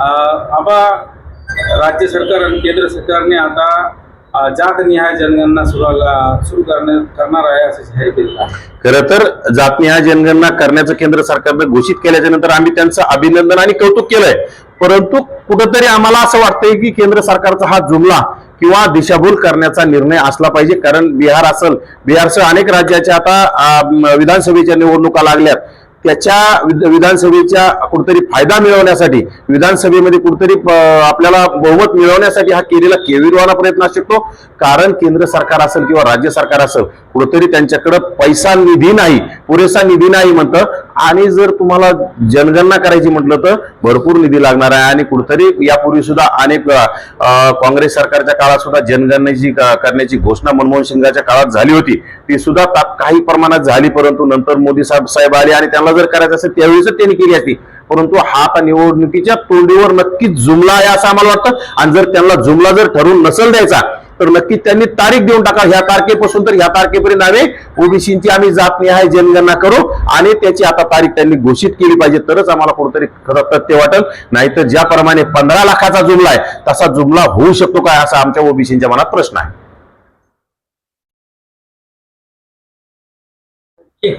आबा राज्य सरकार आणि केंद्र सरकारने आता जातनिहाय जात जनगणना सुरू करणार आहे असं जाहीर केलेलं आहे खरं तर जातनिहाय जनगणना करण्याचं केंद्र सरकारनं घोषित केल्याच्यानंतर आम्ही त्यांचं अभिनंदन आणि कौतुक केलंय. परंतु कुठंतरी आम्हाला असं वाटतंय की केंद्र सरकारचा हा जुमला किंवा दिशाभूल करण्याचा निर्णय असला पाहिजे कारण बिहार असेल बिहारसह अनेक राज्याच्या आता विधानसभेच्या निवडणुका लागल्यात. त्याच्या विध- विधानसभेच्या कुठतरी फायदा मिळवण्यासाठी विधानसभेमध्ये कुठतरी आपल्याला बहुमत मिळवण्यासाठी हा केलेला केविरवाला प्रयत्न असू शकतो. कारण केंद्र सरकार असेल किंवा राज्य सरकार असेल कुठतरी त्यांच्याकडं पैसा निधी नाही पुरेसा निधी नाही म्हणतं. आणि जर तुम्हाला जनगणना करायची म्हटलं तर भरपूर निधी लागणार आहे आणि कुठतरी यापूर्वी सुद्धा अनेक काँग्रेस सरकारच्या काळात सुद्धा जनगणनेची करण्याची घोषणा मनमोहन सिंगाच्या काळात झाली होती. ती सुद्धा काही प्रमाणात झाली परंतु नंतर मोदी साहेब साहेब आले आणि त्यांना जर करायचं असेल त्यावेळीच त्यांनी केली असती. परंतु हा आता निवडणुकीच्या तोंडीवर नक्कीच जुमला आहे असं आम्हाला वाटतं. आणि जर त्यांना जुमला जर ठरवून नसेल द्यायचा तर नक्की त्यांनी तारीख देऊन टाका. ह्या तारखेपासून तर ह्या तारखेपर्यंत आम्ही ओबीसीची आम्ही जात निहाय जनगणना करू आणि त्याची आता तारीख त्यांनी घोषित केली पाहिजे. तरच आम्हाला कुठेतरी खरं तथ्य वाटेल. नाहीतर ज्याप्रमाणे पंधरा लाखाचा जुमला आहे तसा जुमला होऊ शकतो काय असा आमच्या ओबीसीच्या मनात प्रश्न आहे. Yeah.